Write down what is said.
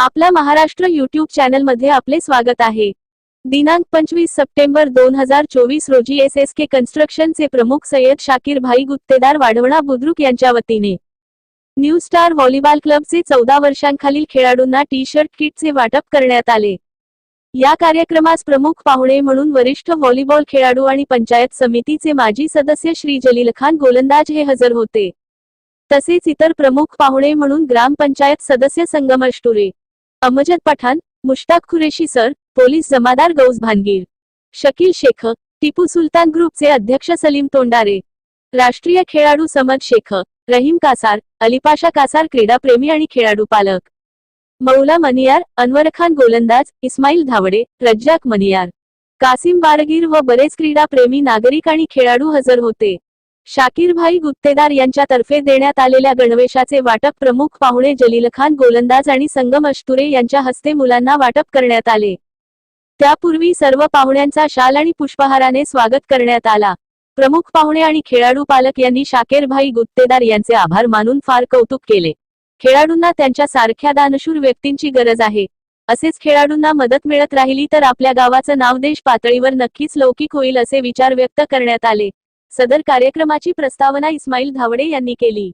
आपला महाराष्ट्र युट्यूब चॅनलमध्ये आपले स्वागत आहे. दिनांक पंचवीस सप्टेंबर दोन हजार चोवीस रोजी एस एस के कन्स्ट्रक्शनचे प्रमुख सय्यद शाकीर भाई गुत्तेदार वाढवणा बुद्रुक यांच्या वतीने. न्यू स्टार व्हॉलीबॉल क्लबचे चौदा वर्षांखालील खेळाडूंना टी शर्ट किटचे वाटप करण्यात आले. या कार्यक्रमास प्रमुख पाहुणे म्हणून वरिष्ठ व्हॉलीबॉल खेळाडू आणि पंचायत समितीचे माजी सदस्य श्री जलील खान गोलंदाज हे हजर होते. तसेच इतर प्रमुख पाहुणे म्हणून ग्रामपंचायत सदस्य संगम अष्टुरे अमजद पठाण मुश्ताक खुरेशी सर पोलीस जमादार गौस भानगीर शकील शेख टिपू सुलतान ग्रुपचे अध्यक्ष सलीम तोंडारे राष्ट्रीय खेळाडू समद शेख रहीम कासार अलिपाशा कासार क्रीडाप्रेमी आणि खेळाडू पालक. मौला मनियार अनवर खान गोलंदाज इस्माईल धावडे रज्जाक मनियार. कासिम बारगीर व बरेच क्रीडाप्रेमी नागरिक आणि खेळाडू हजर होते. शाकीरभाई गुत्तेदार यांच्यातर्फे देण्यात आलेल्या गणवेशाचे वाटप प्रमुख पाहुणे जलील खान गोलंदाज आणि संगम अष्टुरे यांच्या हस्ते मुलांना वाटप करण्यात आले. त्यापूर्वी सर्व पाहुण्यांचा शाल आणि पुष्पहाराने स्वागत करण्यात आला. प्रमुख पाहुणे आणि खेळाडू पालक यांनी शाकीरभाई गुत्तेदार यांचे आभार मानून फार कौतुक केले. खेळाडूंना त्यांच्या सारख्या दानशूर व्यक्तींची गरज आहे. असेच खेळाडूंना मदत मिळत राहिली तर आपल्या गावाचं नाव देश पातळीवर नक्कीच लौकिक होईल असे विचार व्यक्त करण्यात आले. सदर कार्यक्रमाची प्रस्तावना इस्माईल धावडे यांनी केली.